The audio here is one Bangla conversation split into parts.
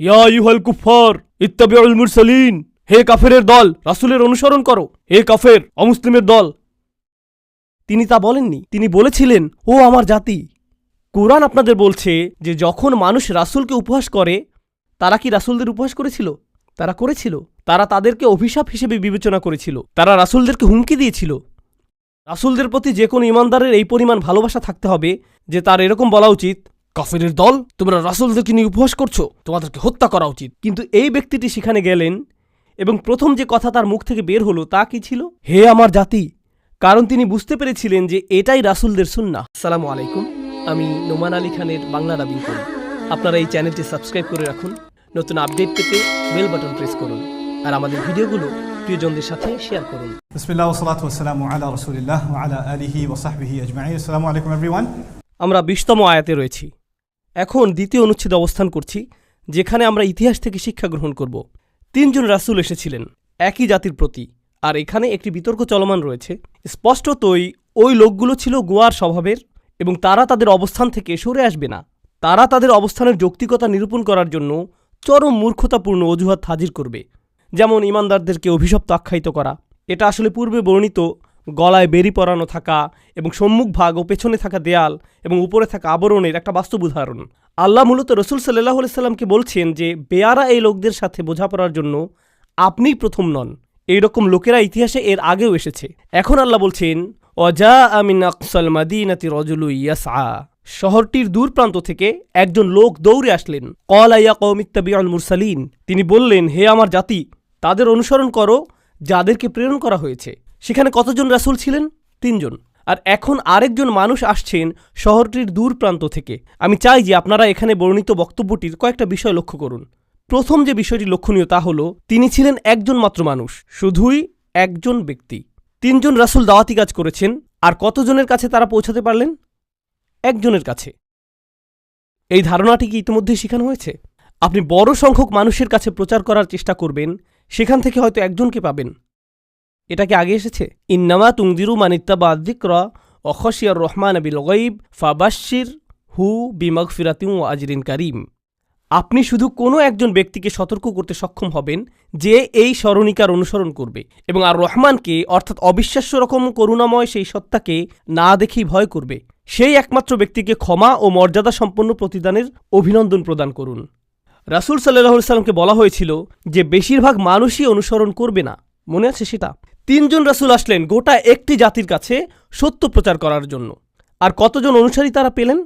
ইয়া ইউহাল কুফার ইত্তাবিউল মুরসালিন। হে কাফেরের দল, রাসূলের অনুসরণ করো। হে কাফের, অমুসলিমের দল। তিনি তা বলেননি। তিনি বলেছিলেন, ও আমার জাতি। কোরআন আপনাদের বলছে যে, যখন মানুষ রাসূলকে উপহাস করে, তারা কি রাসূলদের উপহাস করেছিল? তারা করেছিল। তারা তাদেরকে অভিশাপ হিসেবে বিবেচনা করেছিল। তারা রাসূলদেরকে হুমকি দিয়েছিল। রাসূলদের প্রতি যে কোনো ইমানদারের এই পরিমাণ ভালোবাসা থাকতে হবে যে, তার এরকম বলা উচিত কাফেরের দল তোমরা রাসুলদেরকে নিয়ে উপহাস করছ তোমাদেরকে হত্যা করা উচিত। কিন্তু এই ব্যক্তিটি সেখানে গেলেন এবং প্রথম যে কথা তার মুখ থেকে বের হলো তা কি ছিল? হে আমার জাতি কারণ তিনি বুঝতে পেরেছিলেন যে এটাই রাসুলদের সুন্না সালামু আলাইকুম আমি নোমান আলী খানের বাংলা ডাবিং করি। আপনারা এই চ্যানেলটি সাবস্ক্রাইব করে রাখুন নতুন আপডেট পেতে বেল বাটন প্রেস করুন আর আমাদের ভিডিওগুলো প্রিয়জনদের সাথে শেয়ার করুন। আমরা 20তম আয়াতে রয়েছি। এখন দ্বিতীয় অনুচ্ছেদে অবস্থান করছি, যেখানে আমরা ইতিহাস থেকে শিক্ষা গ্রহণ করব। তিনজন রাসূল এসেছিলেন, একই জাতির প্রতি, আর এখানে একটি বিতর্ক চলমান রয়েছে। স্পষ্টতই, ওই লোকগুলো ছিল গোয়ার স্বভাবের, এবং তারা তাদের অবস্থান থেকে সরে আসবে না। তারা তাদের অবস্থানের যৌক্তিকতা নিরূপণ করার জন্য চরম মূর্খতাপূর্ণ অজুহাত হাজির করবে। যেমন ইমানদারদেরকে অভিশপ্ত আখ্যায়িত করা। এটা আসলে পূর্বে বর্ণিত গলায় বেরি পরানো থাকা এবং সম্মুখ ভাগ ও পেছনে থাকা দেয়াল এবং উপরে থাকা আবরণের একটা বাস্তব উদাহরণ। আল্লাহ মূলত রসুল সাল্লাহ সাল্লামকে বলছেন যে বেয়ারা এই লোকদের সাথে বোঝাপড়ার জন্য আপনিই প্রথম নন। এইরকম লোকেরা ইতিহাসে এর আগেও এসেছে। এখন আল্লাহ বলছেন অজা আমিন আকসাল মাদিনাতি রজুলু ইয়াসআ। শহরটির দূর প্রান্ত থেকে একজন লোক দৌড়ে আসলেন। কল আইয়া কৌমিত্তাবিউল মুরসালিন। তিনি বললেন, হে আমার জাতি, তাদের অনুসরণ করো, যাদেরকে প্রেরণ করা হয়েছে। সেখানে কতজন রাসুল ছিলেন? তিনজন। আর এখন আরেকজন মানুষ আসছেন শহরটির দূর প্রান্ত থেকে। আমি চাই যে আপনারা এখানে বর্ণিত বক্তব্যটির কয়েকটা বিষয় লক্ষ্য করুন। প্রথম যে বিষয়টি লক্ষণীয় তা হল, তিনি ছিলেন একজন মাত্র মানুষ, শুধুই একজন ব্যক্তি। তিনজন রাসুল দাওয়াতি কাজ করেছেন, আর কতজনের কাছে তারা পৌঁছাতে পারলেন? একজনের কাছে। এই ধারণাটি কি ইতিমধ্যেই শেখানো হয়েছে? আপনি বড় সংখ্যক মানুষের কাছে প্রচার করার চেষ্টা করবেন, সেখান থেকে হয়তো একজনকে পাবেন। এটা কি আগে এসেছে? ইন্নামা তুংদিরু মানিত্তাবা দিক্রা অখশিয়ার রহমান বিল গইব ফাবাশির হু বিমগ ফিরাতিউ আজরিন কারিম। আপনি শুধু কোনো একজন ব্যক্তিকে সতর্ক করতে সক্ষম হবেন যে এই স্মরণিকার অনুসরণ করবে এবং আর রহমানকে, অর্থাৎ অবিশ্বাস্য রকম করুণাময় সেই সত্তাকে না দেখেই ভয় করবে। সেই একমাত্র ব্যক্তিকে ক্ষমা ও মর্যাদা সম্পন্ন প্রতিদানের অভিনন্দন প্রদান করুন। রাসুল সাল্লাহ সাল্লামকে বলা হয়েছিল যে, বেশিরভাগ মানুষই অনুসরণ করবে না। মনে আছে সেটা? তিনজন রাসূল আসলেন গোটা একটি জাতির কাছে সত্য প্রচার করার জন্য। আর কতজন অনুসারী তারা পেলেন?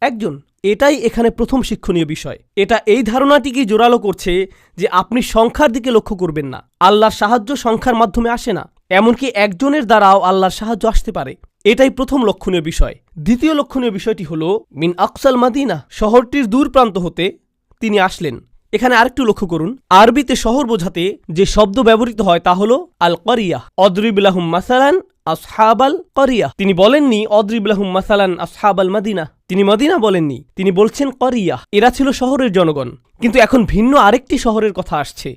একজন। এটাই এখানে প্রথম শিক্ষণীয় বিষয়। এটা এই ধারণাটিকে জোরালো করছে যে আপনি সংখ্যার দিকে লক্ষ্য করবেন না। আল্লাহর সাহায্য সংখ্যার মাধ্যমে আসে না। এমনকি একজনের দ্বারাও আল্লাহর সাহায্য আসতে পারে। এটাই প্রথম লক্ষণীয় বিষয়। দ্বিতীয় লক্ষণীয় বিষয়টি হল, মিন আকসাল মাদিনা, শহরটির দূর প্রান্ত হতে তিনি আসলেন। এখানে আরেকটু লক্ষ্য করুন। আরবিতে শহর বোঝাতে যে শব্দ ব্যবহৃত হয় তা হল আল করিয়া অদ্রিবুল্লাহুম মাসালান আসহাবাল করিয়া। তিনি বলেননি অদ্রিবুল্লাহুম মাসালান আসহাবাল মাদিনা। তিনি মদিনা বলেননি, তিনি বলছেন করিয়া। এরা ছিল শহরের জনগণ। কিন্তু এখন ভিন্ন আরেকটি শহরের কথা আসছে।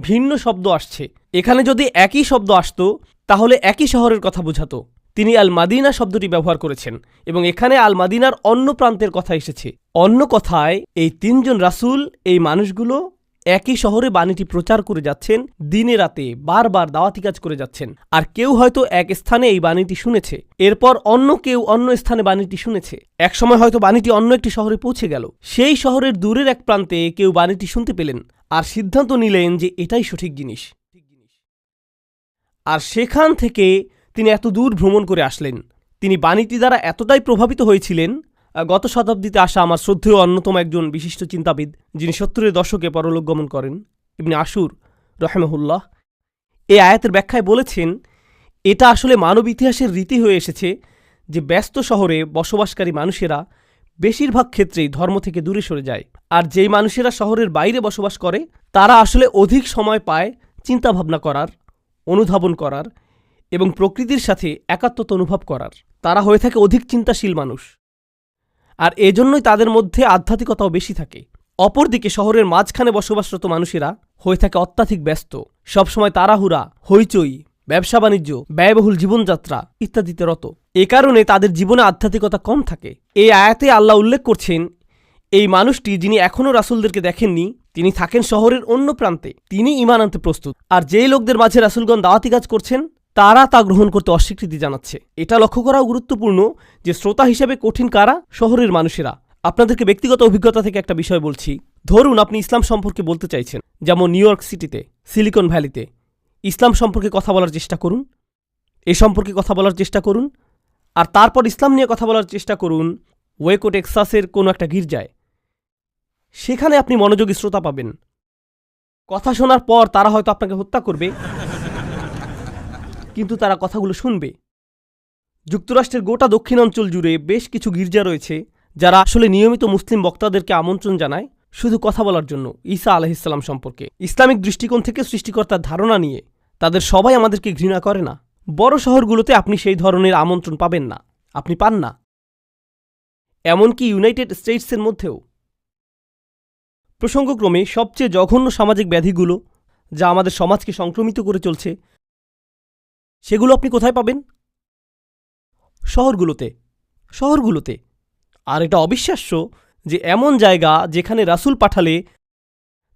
ভিন্ন শব্দ আসছে। এখানে যদি একই শব্দ আসতো, তাহলে একই শহরের কথা বোঝাতো। তিনি আল মাদিনা শব্দটি ব্যবহার করেছেন এবং এখানে আল মাদিনার অন্য প্রান্তের কথা এসেছে। অন্য কথায়, এই তিনজন রাসূল, এই মানুষগুলো একই শহরে বাণীটি প্রচার করে যাচ্ছেন, দিনে রাতে বারবার দাওয়াতি কাজ করে যাচ্ছেন। আর কেউ হয়তো এক স্থানে এই বাণীটি শুনেছে। এরপর অন্য কেউ অন্য স্থানে বাণীটি শুনেছে। একসময় হয়তো বাণীটি অন্য একটি শহরে পৌঁছে গেল। সেই শহরের দূরের এক প্রান্তে কেউ বাণীটি শুনতে পেলেন আর সিদ্ধান্ত নিলেন যে এটাই সঠিক জিনিস। আর সেখান থেকে তিনি এত দূর ভ্রমণ করে আসলেন। তিনি বাণীটি দ্বারা এতটাই প্রভাবিত হয়েছিলেন গত শতাব্দীতে আসা আমার শ্রদ্ধেয় অন্যতম একজন বিশিষ্ট চিন্তাবিদ, যিনি সত্তরের দশকে পরলোক গমন করেন, ইবনে আশুর, রহেমহুল্লাহ। এই আয়াতের ব্যাখ্যায় বলেছেন, এটা আসলে মানব ইতিহাসের রীতি হয়ে এসেছে যে ব্যস্ত শহরে বসবাসকারী মানুষেরা বেশিরভাগ ক্ষেত্রেই ধর্ম থেকে দূরে সরে যায়। আর যেই মানুষেরা শহরের বাইরে বসবাস করে, তারা আসলে অধিক সময় পায় চিন্তাভাবনা করার, অনুধাবন করার এবং প্রকৃতির সাথে একাত্মতা অনুভব করার। তারা হয়ে থাকে অধিক চিন্তাশীল মানুষ। আর এজন্যই তাদের মধ্যে আধ্যাত্মিকতাও বেশি থাকে। অপরদিকে শহরের মাঝখানে বসবাসরত মানুষেরা হয়ে থাকে অত্যাধিক ব্যস্ত। সবসময় তাড়াহুড়া, হইচই, ব্যবসা বাণিজ্য, ব্যয়বহুল জীবনযাত্রা ইত্যাদিতে রত। এ কারণে তাদের জীবনে আধ্যাত্মিকতা কম থাকে। এই আয়াতে আল্লাহ উল্লেখ করছেন, এই মানুষটি যিনি এখনও রাসুলদেরকে দেখেননি, তিনি থাকেন শহরের অন্য প্রান্তে। তিনি ইমান আনতে প্রস্তুত। আর যেই লোকদের মাঝে রাসুলগণ দাওয়াতি কাজ করছেন তারা তা গ্রহণ করতে অস্বীকৃতি জানাচ্ছে। এটা লক্ষ্য করাও গুরুত্বপূর্ণ যে শ্রোতা হিসেবে কঠিন কারা? শহরের মানুষেরা। আপনাদেরকে ব্যক্তিগত অভিজ্ঞতা থেকে একটা বিষয় বলছি। ধরুন, আপনি ইসলাম সম্পর্কে বলতে চাইছেন, যেমন নিউ ইয়র্ক সিটিতে, সিলিকন ভ্যালিতে। ইসলাম সম্পর্কে কথা বলার চেষ্টা করুন। এ সম্পর্কে কথা বলার চেষ্টা করুন। আর তারপর ইসলাম নিয়ে কথা বলার চেষ্টা করুন। ওয়েকো টেক্সাসের কোনো একটা গির্জায়। সেখানে আপনি মনোযোগী শ্রোতা পাবেন। কথা শোনার পর তারা হয়তো আপনাকে হত্যা করবে। কিন্তু তারা কথাগুলো শুনবে। যুক্তরাষ্ট্রের গোটা দক্ষিণাঞ্চল জুড়ে বেশ কিছু গির্জা রয়েছে, যারা আসলে নিয়মিত মুসলিম বক্তাদেরকে আমন্ত্রণ জানায় শুধু কথা বলার জন্য ঈসা আলহিসাল্লাম সম্পর্কে। ইসলামিক দৃষ্টিকোণ থেকে সৃষ্টিকর্তার ধারণা নিয়ে তাদের সবাই আমাদেরকে ঘৃণা করে না। বড় শহরগুলোতে আপনি সেই ধরনের আমন্ত্রণ পাবেন না। আপনি পান না। এমনকি ইউনাইটেড স্টেটসের মধ্যেও। প্রসঙ্গক্রমে সবচেয়ে জঘন্য সামাজিক ব্যাধিগুলো, যা আমাদের সমাজকে সংক্রমিত করে চলছে সেগুলো আপনি কোথায় পাবেন? শহরগুলোতে। শহরগুলোতে। আর এটা অবিশ্বাস্য যে এমন জায়গা যেখানে রাসূল পাঠালে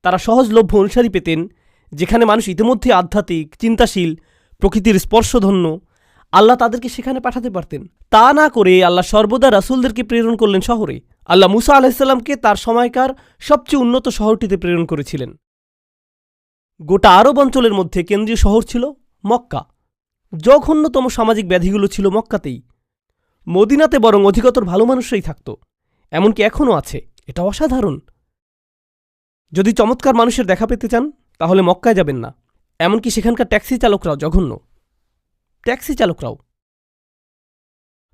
তারা সহজলভ্য অনুসারী পেতেন, যেখানে মানুষ ইতিমধ্যে আধ্যাত্মিক, চিন্তাশীল, প্রকৃতির স্পর্শধন্য, আল্লাহ তাদেরকে সেখানে পাঠাতে পারতেন। তা না করে আল্লাহ সর্বদা রাসূলদেরকে প্রেরণ করলেন শহরে। আল্লাহ মুসা আলাহিসাল্লামকে তার সময়কার সবচেয়ে উন্নত শহরটিতে প্রেরণ করেছিলেন। গোটা আরব অঞ্চলের মধ্যে কেন্দ্রীয় শহর ছিল মক্কা। জঘন্যতম সামাজিক ব্যাধিগুলো ছিল মক্কাতেই। মদিনাতে বরং অধিকতর ভালো মানুষরাই থাকত। এমনকি এখনও আছে। এটা অসাধারণ। যদি চমৎকার মানুষের দেখা পেতে চান, তাহলে মক্কায় যাবেন না। এমনকি সেখানকার ট্যাক্সি চালকরাও জঘন্য। ট্যাক্সি চালকরাও।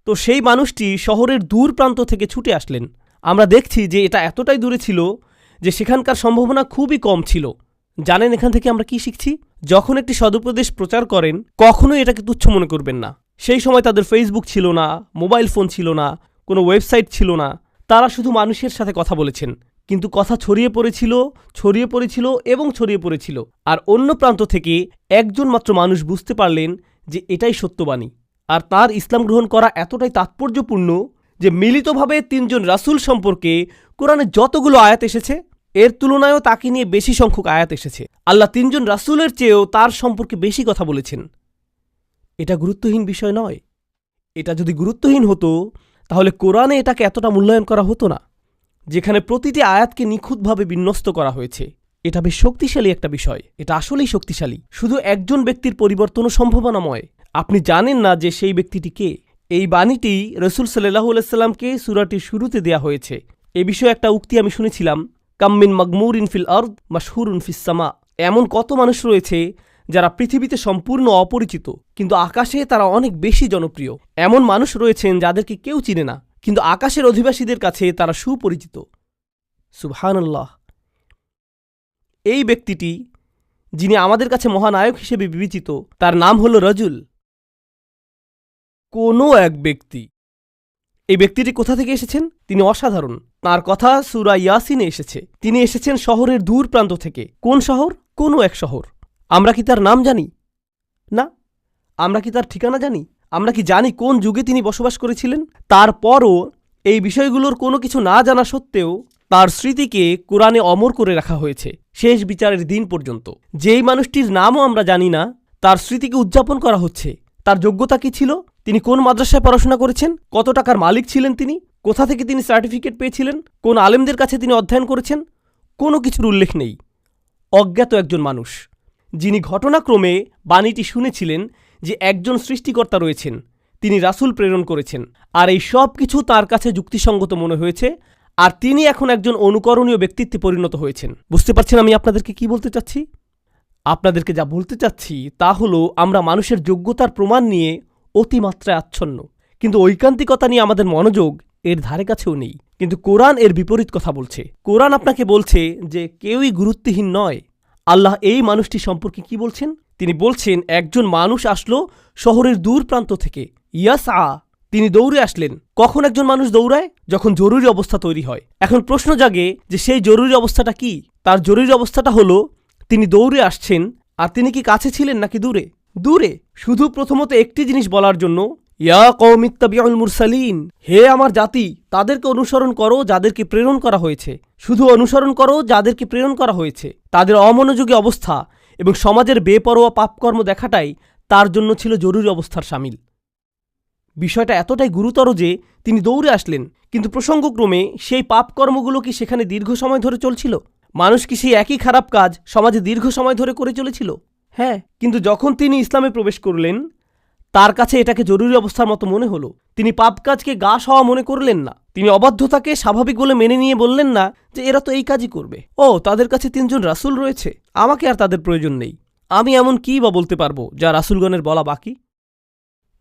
তো সেই মানুষটি শহরের দূর প্রান্ত থেকে ছুটে আসলেন। আমরা দেখছি যে এটা এতটাই দূরে ছিল যে সেখানকার সম্ভাবনা খুবই কম ছিল। জানেন এখান থেকে আমরা কি শিখছি? যখন একটি সদুপদেশ প্রচার করেন, কখনোই এটাকে তুচ্ছ মনে করবেন না। সেই সময় তাদের ফেসবুক ছিল না, মোবাইল ফোন ছিল না, কোনো ওয়েবসাইট ছিল না। তারা শুধু মানুষের সাথে কথা বলেছেন। কিন্তু কথা ছড়িয়ে পড়েছিল ছড়িয়ে পড়েছিল এবং ছড়িয়ে পড়েছিল। আর অন্য প্রান্ত থেকে একজন মাত্র মানুষ বুঝতে পারলেন যে এটাই সত্যবাণী। আর তার ইসলাম গ্রহণ করা এতটাই তাৎপর্যপূর্ণ যে মিলিতভাবে তিনজন রাসূল সম্পর্কে কোরআনে যতগুলো আয়াত এসেছে এর তুলনায়ও তাকে নিয়ে বেশি সংখ্যক আয়াত এসেছে। আল্লাহ তিনজন রাসূলের চেয়েও তার সম্পর্কে বেশি কথা বলেছেন। এটা গুরুত্বহীন বিষয় নয়। এটা যদি গুরুত্বহীন হতো, তাহলে কোরআনে এটাকে এতটা মূল্যায়ন করা হতো না, যেখানে প্রতিটি আয়াতকে নিখুঁতভাবে বিন্যস্ত করা হয়েছে। এটা বেশ শক্তিশালী একটা বিষয়। এটা আসলেই শক্তিশালী। শুধু একজন ব্যক্তির পরিবর্তনও সম্ভাবনাময় আপনি জানেন না যে সেই ব্যক্তিটি কে? এই বাণীটি রসুল সাল্লাহ সাল্লামকে সুরাটির শুরুতে দেয়া হয়েছে। এ বিষয়ে একটা উক্তি আমি শুনেছিলাম। কাম্মিন মগমুর ইনফিল আর্দ মাসহুর সামা। এমন কত মানুষ রয়েছে যারা পৃথিবীতে সম্পূর্ণ অপরিচিত, কিন্তু আকাশে তারা অনেক বেশি জনপ্রিয়। এমন মানুষ রয়েছেন যাদেরকে কেউ চিনে না, কিন্তু আকাশের অধিবাসীদের কাছে তারা সুপরিচিত। সুবহানাল্লাহ। এই ব্যক্তিটি, যিনি আমাদের কাছে মহানায়ক হিসেবে বিবেচিত, তার নাম হল রজুল। কোনো এক ব্যক্তি। এই ব্যক্তিটি কোথা থেকে এসেছেন? তিনি অসাধারণ। তার কথা সুরা ইয়াসিনে এসেছে। তিনি এসেছেন শহরের দূর প্রান্ত থেকে। কোন শহর? কোনো এক শহর। আমরা কি তার নাম জানি? না। আমরা কি তার ঠিকানা জানি? আমরা কি জানি কোন যুগে তিনি বসবাস করেছিলেন? তারপরও এই বিষয়গুলোর কোনো কিছু না জানা সত্ত্বেও তার স্মৃতিকে কোরআনে অমর করে রাখা হয়েছে, শেষ বিচারের দিন পর্যন্ত। যেই মানুষটির নামও আমরা জানি না, তার স্মৃতিকে উদযাপন করা হচ্ছে। তার যোগ্যতা কি ছিল? তিনি কোন মাদ্রাসায় পড়াশোনা করেছেন? কত টাকার মালিক ছিলেন তিনি? কোথা থেকে তিনি সার্টিফিকেট পেয়েছিলেন? কোন আলেমদের কাছে তিনি অধ্যয়ন করেছেন? কোনো কিছুর উল্লেখ নেই। অজ্ঞাত একজন মানুষ, যিনি ঘটনাক্রমে বাণীটি শুনেছিলেন যে একজন সৃষ্টিকর্তা রয়েছেন। তিনি রাসূল প্রেরণ করেছেন। আর এই সব কিছু তার কাছে যুক্তিসঙ্গত মনে হয়েছে। আর তিনি এখন একজন অনুকরণীয় ব্যক্তিত্বে পরিণত হয়েছেন। বুঝতে পারছেন আমি আপনাদেরকে কি বলতে চাচ্ছি? আপনাদেরকে যা বলতে চাচ্ছি তা হলো, আমরা মানুষের যোগ্যতার প্রমাণ নিয়ে অতিমাত্রায় আচ্ছন্ন। কিন্তু ঐকান্তিকতা নিয়ে আমাদের মনোযোগ এর ধারে কাছেও নেই। কিন্তু কোরআন এর বিপরীত কথা বলছে। কোরআন আপনাকে বলছে যে কেউই গুরুত্বহীন নয়। আল্লাহ এই মানুষটি সম্পর্কে কি বলছেন? তিনি বলছেন, একজন মানুষ আসলো শহরের দূর প্রান্ত থেকে। ইয়াস আ তিনি দৌড়ে আসলেন। কখন একজন মানুষ দৌড়ায়? যখন জরুরি অবস্থা তৈরি হয়। এখন প্রশ্ন জাগে যে সেই জরুরি অবস্থাটা কি? তার জরুরি অবস্থাটা হলো, তিনি দৌড়ে আসছেন, আর তিনি কি কাছে ছিলেন নাকি দূরে? দূরে। শুধু প্রথমত একটি জিনিস বলার জন্য ইয়া কৌমিত্তাবিউল মুরসালিন, হে আমার জাতি, তাদেরকে অনুসরণ করো যাদেরকে প্রেরণ করা হয়েছে। শুধু অনুসরণ করো যাদেরকে প্রেরণ করা হয়েছে। তাদের অমনোযোগী অবস্থা এবং সমাজের বেপরোয়া পাপকর্ম দেখাটাই তার জন্য ছিল জরুরি অবস্থার সামিল। বিষয়টা এতটাই গুরুতর যে তিনি দৌড়ে আসলেন, কিন্তু প্রসঙ্গক্রমে সেই পাপকর্মগুলো কি সেখানে দীর্ঘ সময় ধরে চলছিল? মানুষ কি সেই একই খারাপ কাজ সমাজে দীর্ঘ সময় ধরে করে চলেছিল? হ্যাঁ কিন্তু যখন তিনি ইসলামে প্রবেশ করলেন তার কাছে এটাকে জরুরি অবস্থার মতো মনে হলো। তিনি পাপ কাজকে গা হওয়া মনে করলেন না। তিনি অবাধ্যতাকে স্বাভাবিক বলে মেনে নিয়ে বললেন না যে এরা তো এই কাজই করবে। ও, তাদের কাছে তিনজন রাসূল রয়েছে। আমাকে আর তাদের প্রয়োজন নেই। আমি এমন কি বা বলতে পারব যা রাসূলগণের বলা বাকি?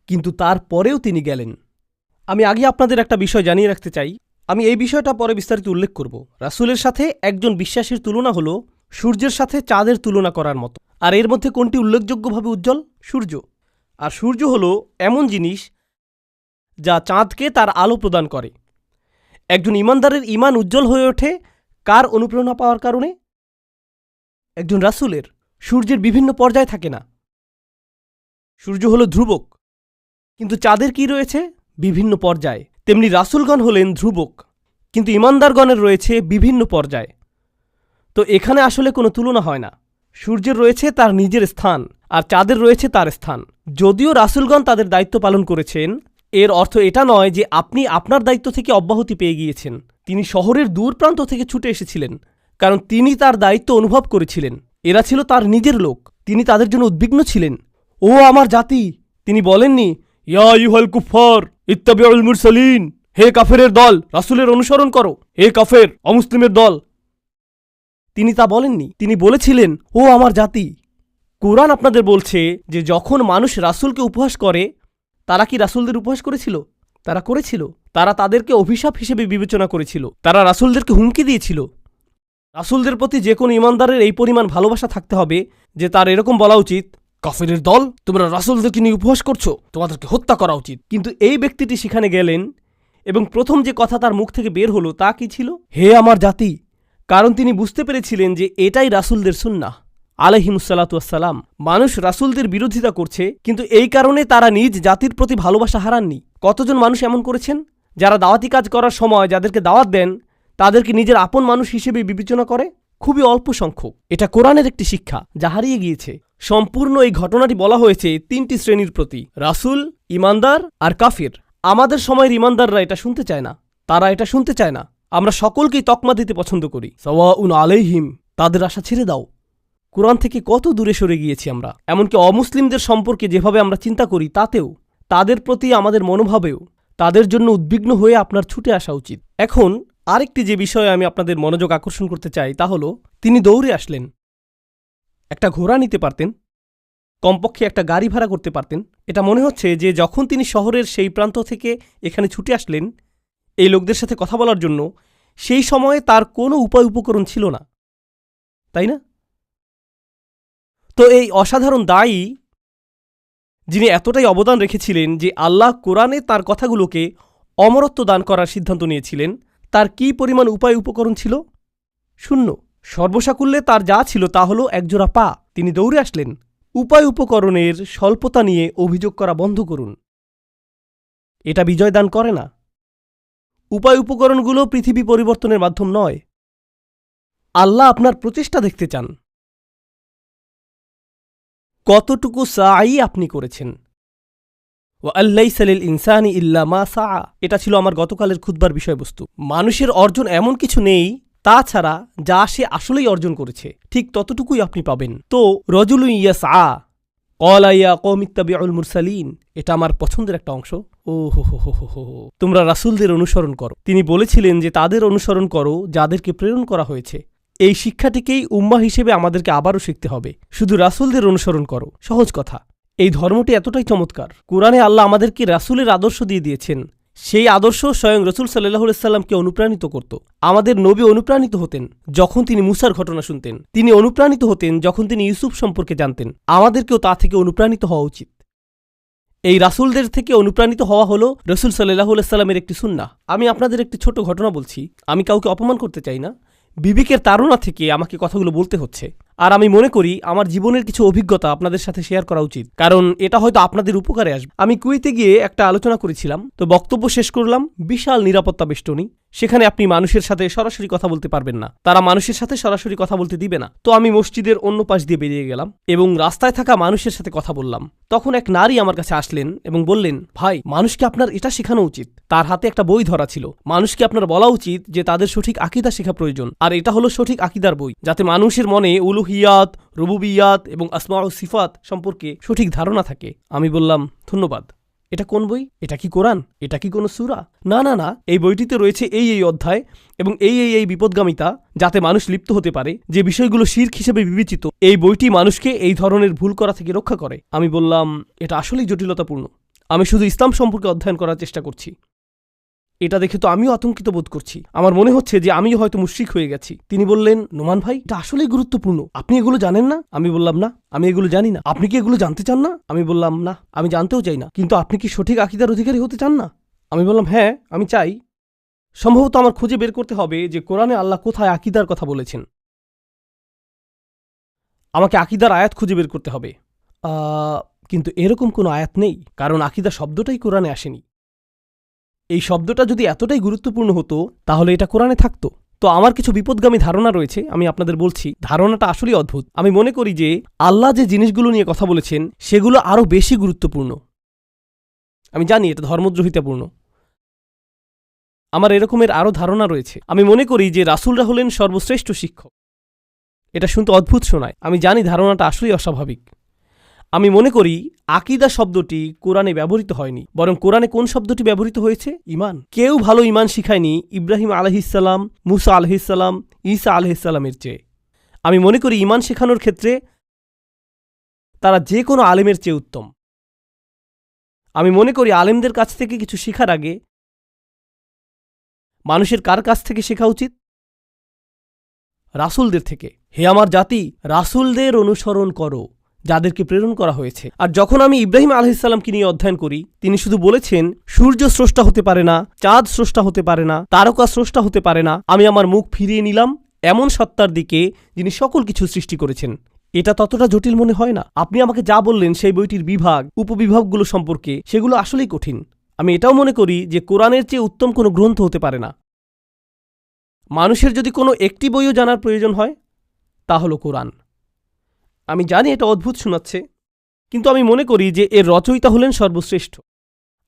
কিন্তু তারপরেও তিনি গেলেন। আমি আগে আপনাদের একটা বিষয় জানিয়ে রাখতে চাই। আমি এই বিষয়টা পরে বিস্তারিত উল্লেখ করব। রাসূলের সাথে একজন বিশ্বাসীর তুলনা হলো সূর্যের সাথে চাঁদের তুলনা করার মতো। আর এর মধ্যে কোনটি উল্লেখযোগ্যভাবে উজ্জ্বল? সূর্য। আর সূর্য হলো এমন জিনিস যা চাঁদকে তার আলো প্রদান করে। একজন ইমানদারের ইমান উজ্জ্বল হয়ে ওঠে কার অনুপ্রেরণা পাওয়ার কারণে? একজন রাসূলের সূর্যের বিভিন্ন পর্যায়ে থাকে না। সূর্য হলো ধ্রুবক, কিন্তু চাঁদের কি রয়েছে? বিভিন্ন পর্যায়ে। তেমনি রাসূলগণ হলেন ধ্রুবক, কিন্তু ইমানদারগণের রয়েছে বিভিন্ন পর্যায়ে। তো এখানে আসলে কোনো তুলনা হয় না। সূর্যের রয়েছে তার নিজের স্থান, আর চাঁদের রয়েছে তার স্থান। যদিও রাসূলগণ তাদের দায়িত্ব পালন করেছেন, এর অর্থ এটা নয় যে আপনি আপনার দায়িত্ব থেকে অব্যাহতি পেয়ে গিয়েছেন। তিনি শহরের দূর প্রান্ত থেকে ছুটে এসেছিলেন, কারণ তিনি তার দায়িত্ব অনুভব করেছিলেন। এরা ছিল তার নিজের লোক, তিনি তাদের জন্য উদ্বিগ্ন ছিলেন। ও আমার জাতি! তিনি বলেননি, ইয়া ইউহাল কুফার ইত্তাবিউল হে কাফেরের দল, রাসূলের অনুসরণ করো, হে কাফের, অমুসলিমের দল। তিনি তা বলেননি, তিনি বলেছিলেন, ও আমার জাতি! কোরআন আপনাদের বলছে যে যখন মানুষ রাসূলকে উপহাস করে, তারা কি রাসূলদের উপহাস করেছিল? তারা করেছিল। তারা তাদেরকে অভিশাপ হিসেবে বিবেচনা করেছিল। তারা রাসূলদেরকে হুমকি দিয়েছিল। রাসূলদের প্রতি যে কোনো ইমানদারের এই পরিমাণ ভালোবাসা থাকতে হবে যে তার এরকম বলা উচিত, কাফেরের দল, তোমরা রাসূলদেরকে নিয়ে উপহাস করছ, তোমাদেরকে হত্যা করা উচিত। কিন্তু এই ব্যক্তিটি সেখানে গেলেন এবং প্রথম যে কথা তার মুখ থেকে বের হলো তা কি ছিল? হে আমার জাতি, কারণ তিনি বুঝতে পেরেছিলেন যে এটাই রাসূলদের সুন্নাহ। আলহিমুসাল্লাতুয়াসাল্লাম মানুষ রাসূলদের বিরোধিতা করছে, কিন্তু এই কারণে তারা নিজ জাতির প্রতি ভালোবাসা হারাননি। কতজন মানুষ এমন করেছেন? যারা দাওয়াতি কাজ করার সময় যাদেরকে দাওয়াত দেন, তাদেরকে নিজের আপন মানুষ হিসেবে বিবেচনা করে খুবই অল্প সংখ্যক। এটা কোরআনের একটি শিক্ষা, যা হারিয়ে গিয়েছে। সম্পূর্ণ এই ঘটনাটি বলা হয়েছে তিনটি শ্রেণির প্রতি, রাসূল, ইমানদার আর কাফির। আমাদের সময়ের ইমানদাররা এটা শুনতে চায় না। তারা এটা শুনতে চায় না। আমরা সকলকেই তকমা দিতে পছন্দ করি। সওয়া উন আলাইহিম। তাদের আশা ছেড়ে দাও। কোরআন থেকে কত দূরে সরে গিয়েছি আমরা? এমনকি অমুসলিমদের সম্পর্কে যেভাবে আমরা চিন্তা করি, তাতেও, তাদের প্রতি আমাদের মনোভাবেও, তাদের জন্য উদ্বিগ্ন হয়ে আপনার ছুটে আসা উচিত। এখন, আরেকটি যে বিষয়ে আমি আপনাদের মনোযোগ আকর্ষণ করতে চাই, তা হল, তিনি দৌড়ে আসলেন। একটা ঘোড়া নিতে পারতেন, কমপক্ষে একটা গাড়ি ভাড়া করতে পারতেন। এটা মনে হচ্ছে যে, যখন তিনি শহরের সেই প্রান্ত থেকে এখানে ছুটে আসলেন, এই লোকদের সাথে কথা বলার জন্য, সেই সময়ে তার কোনো উপায় উপকরণ ছিল না। তাই না? তো এই অসাধারণ দায়ী যিনি এতটাই অবদান রেখেছিলেন যে আল্লাহ কোরআনে তার কথাগুলোকে অমরত্ব দান করার সিদ্ধান্ত নিয়েছিলেন, তার কি পরিমাণ উপায় উপকরণ ছিল? শূন্য। সর্বসাকুল্যে তার যা ছিল তা হল একজোড়া পা। তিনি দৌড়ে আসলেন। উপায় উপকরণের স্বল্পতা নিয়ে অভিযোগ করা বন্ধ করুন। এটা বিজয় দান করে না। উপায় উপকরণগুলো পৃথিবী পরিবর্তনের মাধ্যম নয়। আল্লাহ আপনার প্রচেষ্টা দেখতে চান। কতটুকু সাই আপনি করেছেন? ও আল্লাইসালিল ইনসানি ইল্লা মা সা এটা ছিল আমার গতকালের খুদবার বিষয়বস্তু। মানুষের অর্জন এমন কিছু নেই তাছাড়া যা সে আসলেই অর্জন করেছে, ঠিক ততটুকুই আপনি পাবেন। তো রজুলু ইয়াস আ কলাইয়া কমিত্তাবিউল মুরসালিন। এটা আমার পছন্দের একটা অংশ। ও হো হো হো হো। তোমরা রাসূলদের অনুসরণ করো। তিনি বলেছিলেন যে তাদের অনুসরণ করো, যাদেরকে প্রেরণ করা হয়েছে। এই শিক্ষাটিকেই উম্মা হিসেবে আমাদেরকে আবারও শিখতে হবে। শুধু রাসূলদের অনুসরণ করো। সহজ কথা। এই ধর্মটি এতটাই চমৎকার। কোরআনে আল্লাহ আমাদেরকে রাসূলের আদর্শ দিয়ে দিয়েছেন। সেই আদর্শ স্বয়ং রসুল সাল্লাহ সাল্লামকে অনুপ্রাণিত করত। আমাদের নবী অনুপ্রাণিত হতেন যখন তিনি মুসার ঘটনা শুনতেন। তিনি অনুপ্রাণিত হতেন যখন তিনি ইউসুফ সম্পর্কে জানতেন। আমাদেরকেও তা থেকে অনুপ্রাণিত হওয়া উচিত। এই রাসূলদের থেকে অনুপ্রাণিত হওয়া হলো রসুল সাল্লাহ সাল্লামের একটি সুন্না আমি আপনাদের একটি ছোট ঘটনা বলছি। আমি কাউকে অপমান করতে চাই না। বিবেকের তারুণা থেকে আমাকে কথাগুলো বলতে হচ্ছে। আর আমি মনে করি আমার জীবনের কিছু অভিজ্ঞতা আপনাদের সাথে শেয়ার করা উচিত। কারণ এটা হয়তো আপনাদের উপকারে আসবে। আমি কুয়েতে গিয়ে একটা আলোচনা করেছিলাম, তো বক্তব্য শেষ করলাম বিশাল নিরাপত্তা বেষ্টনী। সেখানে আপনি মানুষের সাথে সরাসরি কথা বলতে পারবেন না। তারা মানুষের সাথে সরাসরি কথা বলতে দিবে না। তো আমি মসজিদের অন্য পাশ দিয়ে বেরিয়ে গেলাম এবং রাস্তায় থাকা মানুষের সাথে কথা বললাম। তখন এক নারী আমার কাছে আসলেন এবং বললেন, ভাই, মানুষকে আপনার এটা শেখানো উচিত। তার হাতে একটা বই ধরা ছিল। মানুষকে আপনার বলা উচিত যে তাদের সঠিক আকিদা শেখা প্রয়োজন। আর এটা হলো সঠিক আকিদার বই, যাতে মানুষের মনে উলুহিয়াত রুবুবিয়াত এবং আসমা ও সিফাত সম্পর্কে সঠিক ধারণা থাকে। আমি বললাম, ধন্যবাদ। এটা কোন বই? এটা কি কোরআন? এটা কি কোনো সুরা? না না না, এই বইটিতে রয়েছে এই এই অধ্যায় এবং এই এই এই বিপদগামিতা যাতে মানুষ লিপ্ত হতে পারে, যে বিষয়গুলো শির্ক হিসেবে বিবেচিত, এই বইটি মানুষকে এই ধরনের ভুল করা থেকে রক্ষা করে। আমি বললাম, এটা আসলেই জটিলতাপূর্ণ। আমি শুধু ইসলাম সম্পর্কে অধ্যয়ন করার চেষ্টা করছি। এটা দেখে তো আমিও আতঙ্কিত বোধ করছি। আমার মনে হচ্ছে যে আমিও হয়তো মুশ্রিক হয়ে গেছি। তিনি বললেন, নোমান ভাই, এটা আসলেই গুরুত্বপূর্ণ। আপনি এগুলো জানেন না? আমি বললাম, না, আমি এগুলো জানি না। আপনি কি এগুলো জানতে চান না? আমি বললাম, না, আমি জানতেও চাই না। কিন্তু আপনি কি সঠিক আকিদার অধিকারী হতে চান না? আমি বললাম হ্যাঁ আমি চাই। সম্ভবত আমার খুঁজে বের করতে হবে যে কোরআনে আল্লাহ কোথায় আকিদার কথা বলেছেন। আমাকে আকিদার আয়াত খুঁজে বের করতে হবে। কিন্তু এরকম কোনো আয়াত নেই, কারণ আকিদা শব্দটাই কোরআনে আসেনি। এই শব্দটা যদি এতটাই গুরুত্বপূর্ণ হতো, তাহলে এটা কোরআনে থাকতো। তো আমার কিছু বিপদগামী ধারণা রয়েছে, আমি আপনাদের বলছি, ধারণাটা আসলেই অদ্ভুত। আমি মনে করি যে, আল্লাহ যে জিনিসগুলো নিয়ে কথা বলেছেন, সেগুলো আরও বেশি গুরুত্বপূর্ণ। আমি জানি এটা ধর্মদ্রোহিতাপূর্ণ। আমার এরকমের আরও ধারণা রয়েছে। আমি মনে করি যে, রাসূলরা হলেন সর্বশ্রেষ্ঠ শিক্ষক। এটা শুনতে অদ্ভুত শোনায়। আমি জানি ধারণাটা আসলেই অস্বাভাবিক। আমি মনে করি আকিদা শব্দটি কোরআনে ব্যবহৃত হয়নি, বরং কোরআনে কোন শব্দটি ব্যবহৃত হয়েছে? ইমান। কেউ ভালো ইমান শিখায়নি ইব্রাহিম আলহিসাল্লাম মুসা আলহিসাল্লাম ঈসা আলহিসাল্লামের চেয়ে। আমি মনে করি ইমান শেখানোর ক্ষেত্রে তারা যে কোনো আলেমের চেয়ে উত্তম। আমি মনে করি আলেমদের কাছ থেকে কিছু শেখার আগে মানুষের কার কাছ থেকে শেখা উচিত? রাসূলদের থেকে। হে আমার জাতি, রাসূলদের অনুসরণ করো। যাদেরকে প্রেরণ করা হয়েছে। আর যখন আমি ইব্রাহিম আলহিসাল্লামকে নিয়ে অধ্যয়ন করি, তিনি শুধু বলেছেন, সূর্য স্রষ্টা হতে পারে না, চাঁদ স্রষ্টা হতে পারে না, তারকা স্রষ্টা হতে পারে না, আমি আমার মুখ ফিরিয়ে নিলাম, এমন সত্তার দিকে যিনি সকল কিছু সৃষ্টি করেছেন। এটা ততটা জটিল মনে হয় না। আপনি আমাকে যা বললেন সেই বইটির বিভাগ, উপবিভাগগুলো সম্পর্কে, সেগুলো আসলেই কঠিন। আমি এটাও মনে করি যে কোরআনের চেয়ে উত্তম কোনো গ্রন্থ হতে পারে না। মানুষের যদি কোনো একটি বইও জানার প্রয়োজন হয়, তা হলো কোরআন। আমি জানি এটা অদ্ভুত শোনাচ্ছে, কিন্তু আমি মনে করি যে এর রচয়িতা হলেন সর্বশ্রেষ্ঠ।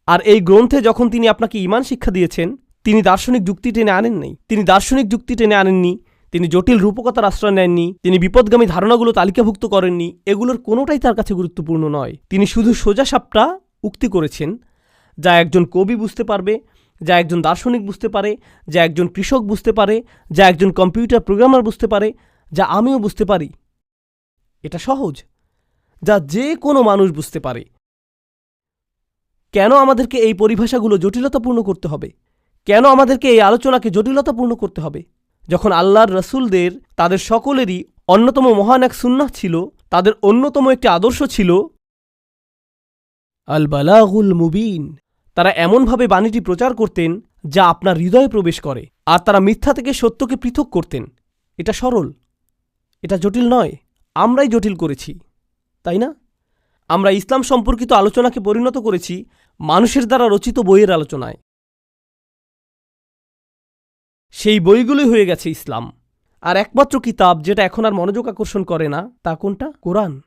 আর এই গ্রন্থে যখন তিনি আপনাকে ইমান শিক্ষা দিয়েছেন, তিনি দার্শনিক যুক্তি টেনে আনেননি। তিনি দার্শনিক যুক্তি টেনে আনেননি, তিনি জটিল রূপকতার আশ্রয় নেননি, তিনি বিপদগামী ধারণাগুলো তালিকাভুক্ত করেননি, এগুলোর কোনোটাই তার কাছে গুরুত্বপূর্ণ নয়। তিনি শুধু সোজা সাপটা উক্তি করেছেন, যা একজন কবি বুঝতে পারবে, যা একজন দার্শনিক বুঝতে পারে, যা একজন কৃষক বুঝতে পারে, যা একজন কম্পিউটার প্রোগ্রামার বুঝতে পারে, যা আমিও বুঝতে পারি। এটা সহজ, যা যে কোনো মানুষ বুঝতে পারে। কেন আমাদেরকে এই পরিভাষাগুলো জটিলতাপূর্ণ করতে হবে? কেন আমাদেরকে এই আলোচনাকে জটিলতাপূর্ণ করতে হবে? যখন আল্লাহর রসুলদের, তাদের সকলেরই অন্যতম মহান এক সুন্নাহ ছিল, তাদের অন্যতম একটি আদর্শ ছিল আল বালাগুল মুবিন। তারা এমনভাবে বাণীটি প্রচার করতেন, যা আপনার হৃদয়ে প্রবেশ করে, আর তারা মিথ্যা থেকে সত্যকে পৃথক করতেন। এটা সরল, এটা জটিল নয়। আমরাই জটিল করেছি, তাই না? আমরা ইসলাম সম্পর্কিত আলোচনাকে পরিণত করেছি মানুষের দ্বারা রচিত বইয়ের আলোচনায়। সেই বইগুলোই হয়ে গেছে ইসলাম। আর একমাত্র কিতাব যেটা এখন আর মনোযোগ আকর্ষণ করে না, তা কোনটা? কোরআন।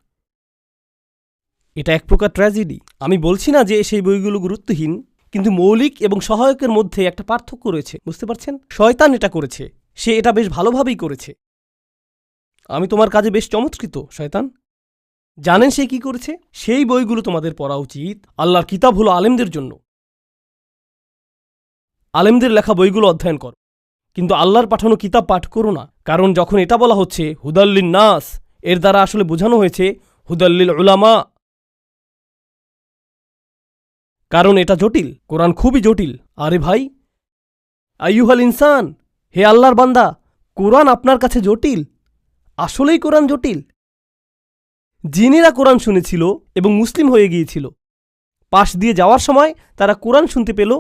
এটা এক প্রকার ট্র্যাজেডি আমি বলছি না যে সেই বইগুলো গুরুত্বহীন, কিন্তু মৌলিক এবং সহায়কের মধ্যে একটা পার্থক্য রয়েছে, বুঝতে পারছেন? শয়তান এটা করেছে, সে এটা বেশ ভালোভাবেই করেছে। আমি তোমার কাজে বেশ চমৎকৃত, শয়তান। জানেন সে কি করেছে? সেই বইগুলো তোমাদের পড়া উচিত আল্লাহর কিতাব হলো আলেমদের জন্য। আলেমদের লেখা বইগুলো অধ্যয়ন কর। কিন্তু আল্লাহর পাঠানো কিতাব পাঠ করো না, কারণ যখন এটা বলা হচ্ছে, হুদাল্লিন নাস, এর দ্বারা আসলে বোঝানো হয়েছে, হুদাল্লিল উলামা। কারণ এটা জটিল, কোরআন খুবই জটিল। আরে ভাই, আইয়ুহাল ইনসান, হে আল্লাহর বান্দা, কোরআন আপনার কাছে জটিল আসলেই কোরআন জটিল। জিনেরা কোরআন শুনেছিল এবং মুসলিম হয়ে গিয়েছিল। পাশ দিয়ে যাওয়ার সময় তারা কোরআন শুনতে পেল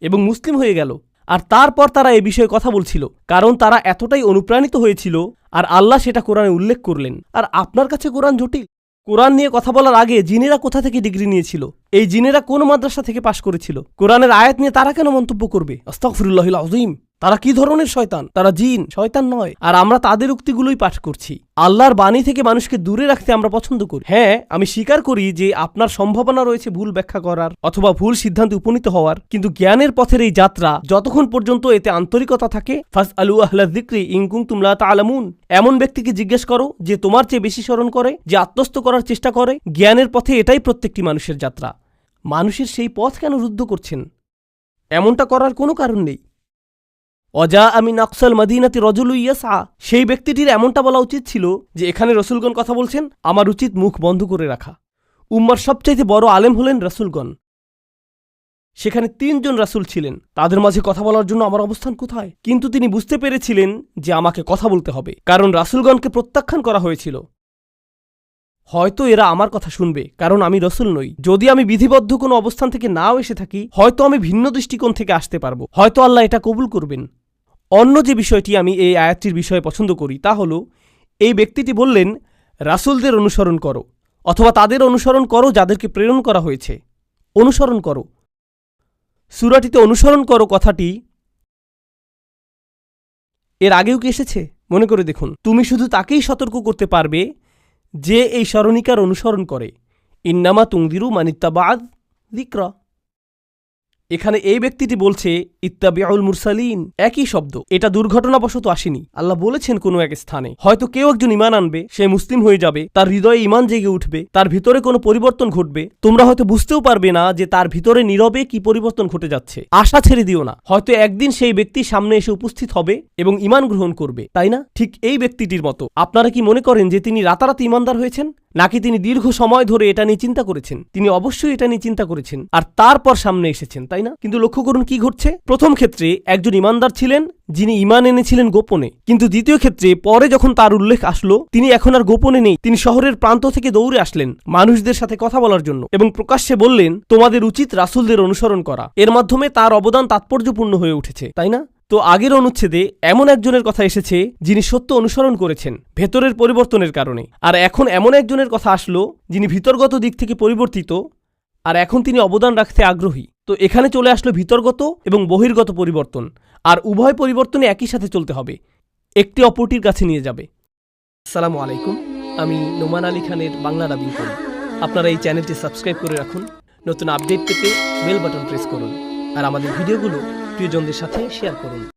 এবং মুসলিম হয়ে গেল। আর তারপর তারা এ বিষয়ে কথা বলছিল, কারণ তারা এতটাই অনুপ্রাণিত হয়েছিল আর আল্লাহ সেটা কোরআনে উল্লেখ করলেন। আর আপনার কাছে কোরআন জটিল? কোরআন নিয়ে কথা বলার আগে জিনেরা কোথা থেকে ডিগ্রি নিয়েছিল? এই জিনেরা কোন মাদ্রাসা থেকে পাশ করেছিল? কোরআনের আয়াত নিয়ে তারা কেন মন্তব্য করবে? আস্তাগফিরুল্লাহ আজিম তারা কি ধরনের শয়তান? তারা জিন, শয়তান নয়। আর আমরা তাদের উক্তিগুলোই পাঠ করছি। আল্লাহর বাণী থেকে মানুষকে দূরে রাখতে আমরা পছন্দ করি। হ্যাঁ আমি স্বীকার করি যে আপনার সম্ভাবনা রয়েছে ভুল ব্যাখ্যা করার অথবা ভুল সিদ্ধান্তে উপনীত হওয়ার। কিন্তু জ্ঞানের পথের এই যাত্রা যতক্ষণ পর্যন্ত এতে আন্তরিকতা থাকে ফাস আলু আহ্লা দিক্রি ইংকুং তুমলা তালামুন এমন ব্যক্তিকে জিজ্ঞেস করো যে তোমার চেয়ে বেশি স্মরণ করে, যে আত্মস্থ করার চেষ্টা করে। জ্ঞানের পথে এটাই প্রত্যেকটি মানুষের যাত্রা। মানুষের সেই পথ কেন রুদ্ধ করছেন? এমনটা করার কোনো কারণ নেই। অজা আমি নকসাল মদিনাতি রজুলু সেই ব্যক্তিটির এমনটা বলা উচিত ছিল যে এখানে রসুলগণ কথা বলছেন, আমার উচিত মুখ বন্ধ করে রাখা। উম্মার সবচাইতে বড় আলেম হলেন রসুলগণ। সেখানে তিনজন রাসুল ছিলেন। তাদের মাঝে কথা বলার জন্য আমার অবস্থান কোথায়? কিন্তু তিনি বুঝতে পেরেছিলেন যে আমাকে কথা বলতে হবে, কারণ রাসূলগণকে প্রত্যাখ্যান করা হয়েছিল। হয়তো এরা আমার কথা শুনবে, কারণ আমি রসুল নই। যদি আমি বিধিবদ্ধ কোনো অবস্থান থেকে নাও এসে থাকি, হয়তো আমি ভিন্ন দৃষ্টিকোণ থেকে আসতে পারব। হয়তো আল্লাহ এটা কবুল করবেন। অন্য যে বিষয়টি আমি এই আয়াতটির বিষয়ে পছন্দ করি, তা হল, এই ব্যক্তিটি বললেন, রাসূলদের অনুসরণ করো, অথবা তাদের অনুসরণ করো যাদেরকে প্রেরণ করা হয়েছে। অনুসরণ করো। সুরাটিতে অনুসরণ করো কথাটি এর আগেও কি এসেছে? মনে করে দেখুন। তুমি শুধু তাকেই সতর্ক করতে পারবে যে এই স্মরণিকার অনুসরণ করে। ইন্নামা তুংদিরু মানিত্তাবাদ দিক্রা এখানে এই ব্যক্তিটি বলছে, ইত্তাবিউল মুরসালিন একই শব্দ। এটা দুর্ঘটনাবশত আসেনি। আল্লাহ বলেছেন কোনো এক স্থানে, হয়তো কেউ একজন ইমান আনবে, সে মুসলিম হয়ে যাবে, তার হৃদয়ে ইমান জেগে উঠবে, তার ভিতরে কোনো পরিবর্তন ঘটবে। তোমরা হয়তো বুঝতেও পারবে না যে তার ভিতরে নীরবে কি পরিবর্তন ঘটে যাচ্ছে। আশা ছেড়ে দিও না। হয়তো একদিন সেই ব্যক্তি সামনে এসে উপস্থিত হবে এবং ইমান গ্রহণ করবে। তাই না? ঠিক এই ব্যক্তিটির মতো। আপনারা কি মনে করেন যে তিনি রাতারাতি ইমানদার হয়েছেন? নাকি তিনি দীর্ঘ সময় ধরে এটা নিয়ে চিন্তা করেছেন? তিনি অবশ্যই এটা নিয়ে চিন্তা করেছেন। আর তারপর সামনে এসেছেন। তাই না? কিন্তু লক্ষ্য করুন কি ঘটছে। প্রথম ক্ষেত্রে একজন ইমানদার ছিলেন, যিনি ইমান এনেছিলেন গোপনে। কিন্তু দ্বিতীয় ক্ষেত্রে পরে যখন তার উল্লেখ আসলো, তিনি এখন আর গোপনে নেই। তিনি শহরের প্রান্ত থেকে দৌড়ে আসলেন মানুষদের সাথে কথা বলার জন্য এবং প্রকাশ্যে বললেন, তোমাদের উচিত রাসূলদের অনুসরণ করা। এর মাধ্যমে তার অবদান তাৎপর্যপূর্ণ হয়ে উঠেছে। তাই না? তো আগের অনুচ্ছেদে এমন একজনের কথা এসেছে, যিনি সত্য অনুসরণ করেছেন, ভেতরের পরিবর্তনের কারণে। আর এখন এমন একজনের কথা আসলো, যিনি ভিতরগত দিক থেকে পরিবর্তিত, আর এখন তিনি অবদান রাখতে আগ্রহী। তো এখানে চলে আসলো ভিতর্গত এবং বহির্গত পরিবর্তন। আর উভয় পরিবর্তনে একই সাথে চলতে হবে। একটি অপরটির কাছে নিয়ে যাবে। সালামু আলাইকুম, আমি নোমান আলী খানের বাংলা ডাবিং করি। আপনারা এই চ্যানেলটি সাবস্ক্রাইব করে রাখুন। নতুন আপডেট পেতে বেল বাটন প্রেস করুন। আর আমাদের ভিডিওগুলো প্রিয়জনদের সাথে শেয়ার করুন।